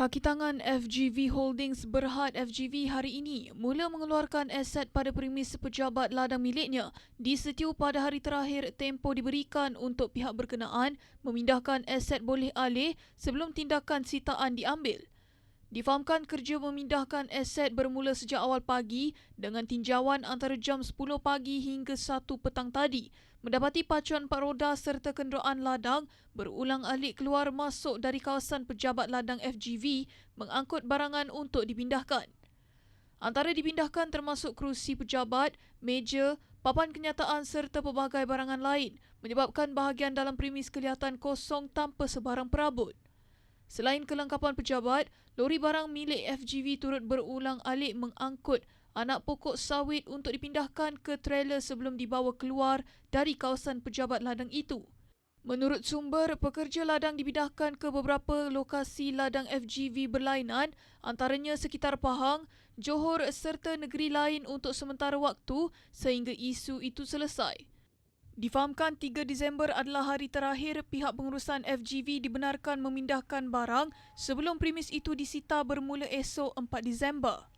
Kaki tangan FGV Holdings Berhad FGV hari ini mula mengeluarkan aset pada premis pejabat ladang miliknya disetiu pada hari terakhir tempoh diberikan untuk pihak berkenaan memindahkan aset boleh alih sebelum tindakan sitaan diambil. Difahamkan kerja memindahkan aset bermula sejak awal pagi dengan tinjauan antara jam 10 pagi hingga 1 petang tadi. Mendapati pacuan empat roda serta kenderaan ladang berulang alik keluar masuk dari kawasan pejabat ladang FGV mengangkut barangan untuk dipindahkan. Antara dipindahkan termasuk kerusi pejabat, meja, papan kenyataan serta pelbagai barangan lain menyebabkan bahagian dalam premis kelihatan kosong tanpa sebarang perabot. Selain kelengkapan pejabat, lori barang milik FGV turut berulang alik mengangkut anak pokok sawit untuk dipindahkan ke trailer sebelum dibawa keluar dari kawasan pejabat ladang itu. Menurut sumber, pekerja ladang dipindahkan ke beberapa lokasi ladang FGV berlainan antaranya sekitar Pahang, Johor serta negeri lain untuk sementara waktu sehingga isu itu selesai. Difahamkan 3 Disember adalah hari terakhir pihak pengurusan FGV dibenarkan memindahkan barang sebelum premis itu disita bermula esok 4 Disember.